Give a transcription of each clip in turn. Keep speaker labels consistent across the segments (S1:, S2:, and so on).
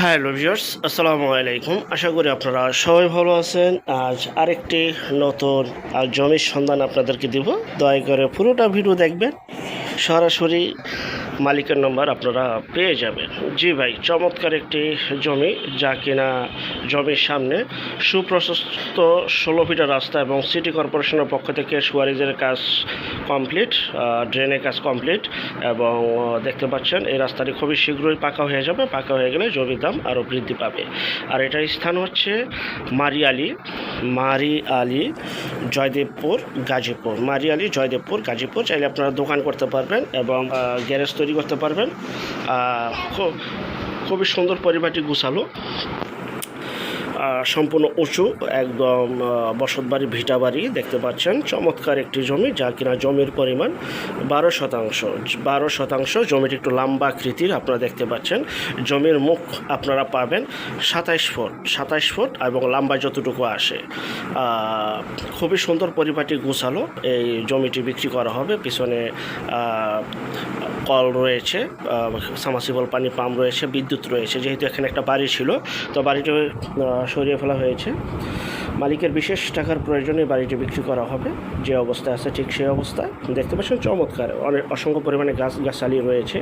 S1: Hello viewers, আসসালামু আলাইকুম। আশা করি আপনারা সবাই ভালো আছেন। আজ আরেকটি নতুন জমির সন্ধান আপনাদেরকে দিব। দয়া করে পুরোটা ভিডিও দেখবেন। সরাসরি মালিকের নম্বর আপনারা পেয়ে যাবেন। জি ভাই, চমৎকার একটি জমি যা কিনা জমির সামনে সুপ্রশস্ত ষোলো ফিটের রাস্তা এবং সিটি কর্পোরেশনের পক্ষ থেকে সুয়ারিজের কাজ কমপ্লিট ড্রেনের কাজ কমপ্লিট এবং দেখতে পাচ্ছেন এই রাস্তাটি খুবই শীঘ্রই পাকা হয়ে যাবে। পাকা হয়ে গেলে জমির দাম আরও বৃদ্ধি পাবে। আর এটার স্থান হচ্ছে মারি আলী মারি আলী জয়দেবপুর, গাজীপুর। মারি আলী জয়দেবপুর, গাজীপুর। চাইলে আপনারা দোকান করতে পারবেন এবং গ্যারেজ তৈরি করতে পারবেন। খুব খুবই সুন্দর পরিবারটি গুছালো। সম্পূর্ণ উঁচু একদম আহ, বসতবাড়ি ভিটা বাড়ি দেখতে পাচ্ছেন। চমৎকার একটি জমি যা কিনা জমির পরিমাণ বারো শতাংশ। বারো শতাংশ জমিটি একটু লম্বা আকৃতির আপনারা দেখতে পাচ্ছেন। জমির মুখ আপনারা পাবেন সাতাইশ ফুট সাতাইশ ফুট এবং লম্বা যতটুকু আসে। খুবই সুন্দর পরিপাটি গুছালো এই জমিটি বিক্রি করা হবে। পিছনে কল রয়েছে সামাসিবল পানি পাম্প রয়েছে, বিদ্যুৎ রয়েছে, যেহেতু এখানে একটা বাড়ি ছিল, তো বাড়িটি সরিয়ে ফেলা হয়েছে। মালিকের বিশেষ টাকার প্রয়োজনে বাড়িটি বিক্রি করা হবে, যে অবস্থায় আছে ঠিক সেই অবস্থায়। দেখতে পাচ্ছেন চমৎকার অনেক অসংখ্য পরিমাণে গাছ গাছালি রয়েছে।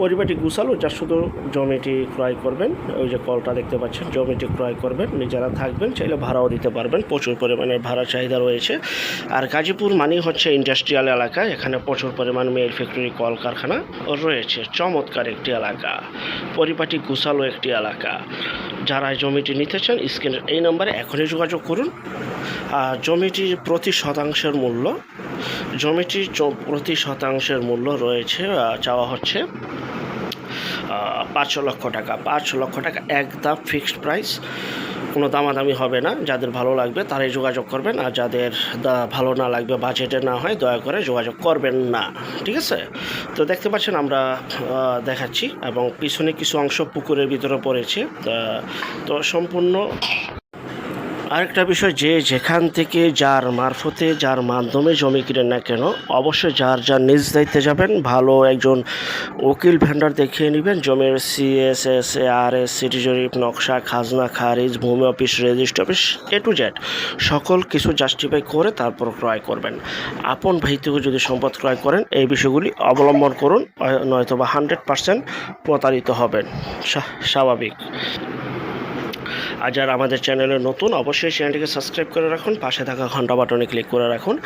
S1: পরিবারটি গুছালো যা শুধু জমিটি ক্রয় করবেন, ওই যে কলটা দেখতে পাচ্ছেন, জমিটি ক্রয় করবেন, নিজেরা থাকবেন, চাইলে ভাড়াও দিতে পারবেন, প্রচুর পরিমাণে ভাড়া চাহিদা রয়েছে। আর গাজীপুর মানেই হচ্ছে ইন্ডাস্ট্রিয়াল এলাকা, এখানে প্রচুর পরিমাণ মেল ফ্যাক্টরি কলকারখানা রয়েছে, চমৎকার একটি এলাকা। পরিপাটি গুছালো একটি এলাকা। যারা জমিটি নিতে চান এই নম্বরে এখনই যোগাযোগ করুন। আর জমিটির প্রতি শতাংশের মূল্য, জমিটির প্রতি শতাংশের মূল্য রয়েছে চাওয়া হচ্ছে পাঁচ লক্ষ টাকা। পাঁচ লক্ষ টাকা একদম ফিক্সড প্রাইস কোনো দামাদামি হবে না। যাদের ভালো লাগবে তারাই যোগাযোগ করবেন। আর যাদের ভালো না লাগবে বাজেটে না হয়, দয়া করে যোগাযোগ করবেন না। ঠিক আছে? তো দেখতে পাচ্ছেন আমরা দেখাচ্ছি। এবং পিছনে কিছু অংশ পুকুরের ভিতরে পড়েছে। তো সম্পূর্ণ আরেকটা বিষয়, যে যেখান থেকে যার মারফতে, যার মাধ্যমে জমি কিনেন না কেন, অবশ্যই যার যার নিজ দায়িত্বে যাবেন। ভালো একজন উকিল ভেন্ডার দেখিয়ে নেবেন। জমির সিএসএস আর এস সিটি জরিপ নকশা, খাজনা, খারিজ, ভূমি office, registry office, A to Z, সকল কিছু জাস্টিফাই করে তারপর ক্রয় করবেন। আপন ভাই থেকে যদি সম্পদ ক্রয় করেন, এই বিষয়গুলি অবলম্বন করুন নয়তো বা হান্ড্রেড পার্সেন্ট প্রতারিত হবেন। স্বাভাবিক। আর যারা আমাদের চ্যানেলে নতুন, অবশ্যই চ্যানেলটিকে সাবস্ক্রাইব করে রাখুন, পাশে থাকা ঘণ্টা বাটনে ক্লিক করে রাখুন।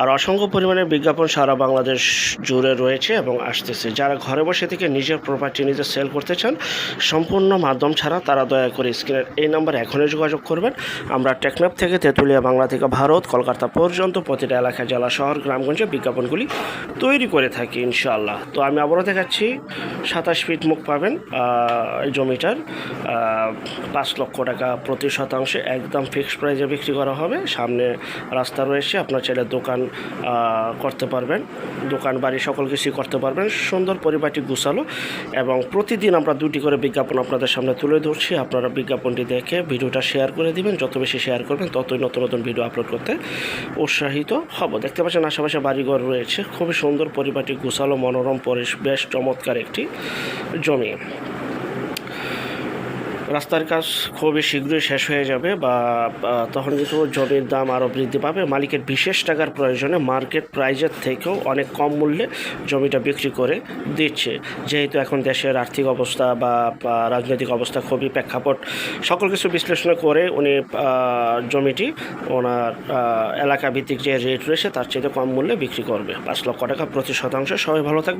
S1: আর অসংখ্য পরিমাণে বিজ্ঞাপন সারা বাংলাদেশ জুড়ে রয়েছে এবং আসতেছে। যারা ঘরে বসে থেকে নিজের প্রপার্টি নিজে সেল করতে চান, সম্পূর্ণ মাধ্যম ছাড়া তারা দয়া করে স্ক্রিনের এই নাম্বার এখনই যোগাযোগ করবেন। আমরা টেকনাফ থেকে তেঁতুলিয়া, বাংলা থেকে ভারত, কলকাতা পর্যন্ত প্রতিটা এলাকা, জেলা, শহর, গ্রামগঞ্জে বিজ্ঞাপনগুলি তৈরি করে থাকি, ইনশাআল্লাহ। তো আমি আবারও দেখাচ্ছি, সাতাশ ফিট মুখ পাবেন এই জমিটার পাঁচ লক্ষ টাকা প্রতি শতাংশে একদম ফিক্সড প্রাইসে বিক্রি করা হবে। সামনে রাস্তা রয়েছে, আপনার চাইলে দোকান করতে পারবেন। দোকান, বাড়ি সকল কিছুই করতে পারবেন। সুন্দর পরিপাটি গুছালো এবং প্রতিদিন আমরা দুটি করে বিজ্ঞাপন আপনাদের সামনে তুলে ধরছি। আপনারা বিজ্ঞাপনটি দেখে ভিডিওটা শেয়ার করে দিবেন। যত বেশি শেয়ার করবেন, ততই নতুন নতুন ভিডিও আপলোড করতে উৎসাহিত হব। দেখতে পাচ্ছেন, আশেপাশে বাড়িঘর রয়েছে। খুবই সুন্দর পরিপাটি গুছালো, মনোরম পরিবেশ, বেশ চমৎকার একটি জমি। রাস্তার কাজ খুবই শীঘ্রই শেষ হয়ে যাবে বা তখন কিন্তু জমির দাম আরও বৃদ্ধি পাবে। মালিকের বিশেষ টাকার প্রয়োজনে মার্কেট প্রাইজের থেকেও অনেক কম মূল্যে জমিটা বিক্রি করে দিচ্ছে। যেহেতু এখন দেশের আর্থিক অবস্থা বা রাজনৈতিক অবস্থা খুবই প্রেক্ষাপট, সকল কিছু বিশ্লেষণ করে উনি জমিটি ওনার এলাকা ভিত্তিক যে রেট রয়েছে তার চেয়ে কম মূল্যে বিক্রি করবে। পাঁচ লক্ষ টাকা প্রতি শতাংশ। সবাই ভালো থাকবে